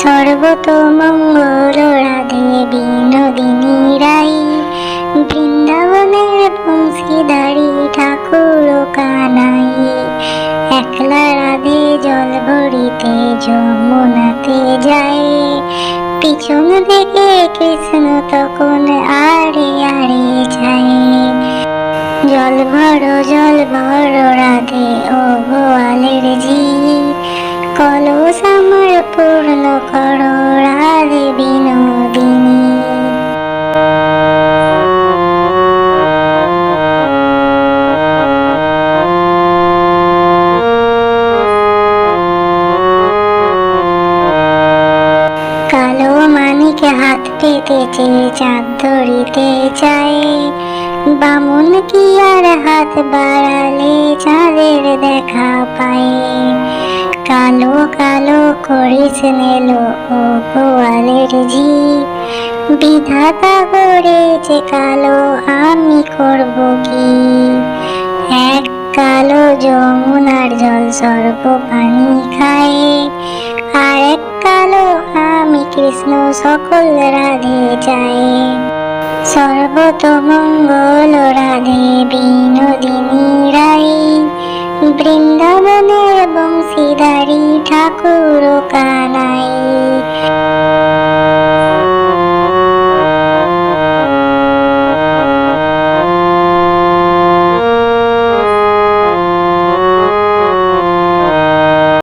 সর্বতমঙ্গল রাধে বিনোদিনী রাই বৃন্দাবনের বংশীধারী ঠাকুর কানাই। একলা রাধে জল ভরিতে যমুনাতে যায়। পিছন থেকে কৃষ্ণ তখন আড়ে আড়ে যায়। জল ভরো জল ভরো রাধে ও গোয়ালের জি কলস আমার পূর্ণ করো বিনোদিনী। কালো মানিক হাত পেতেছে চাঁদ ধরিতে চায় বামুন কি আর হাত বাড়ালে চাঁদের দেখা পায়? কালো কালো করিস নেলো ও গোয়ালের জি বিধাতা করেছে কালো আমি করব কি? এক কালো যমুনার জল সর্ব পানি খায়, আর এক কালো আমি কৃষ্ণ সকল রাধে চাই সর্বতমঙ্গল রাধে বিনোদিনী রাই বৃন্দাবনের বংশীধারী ঠাকুর কানাই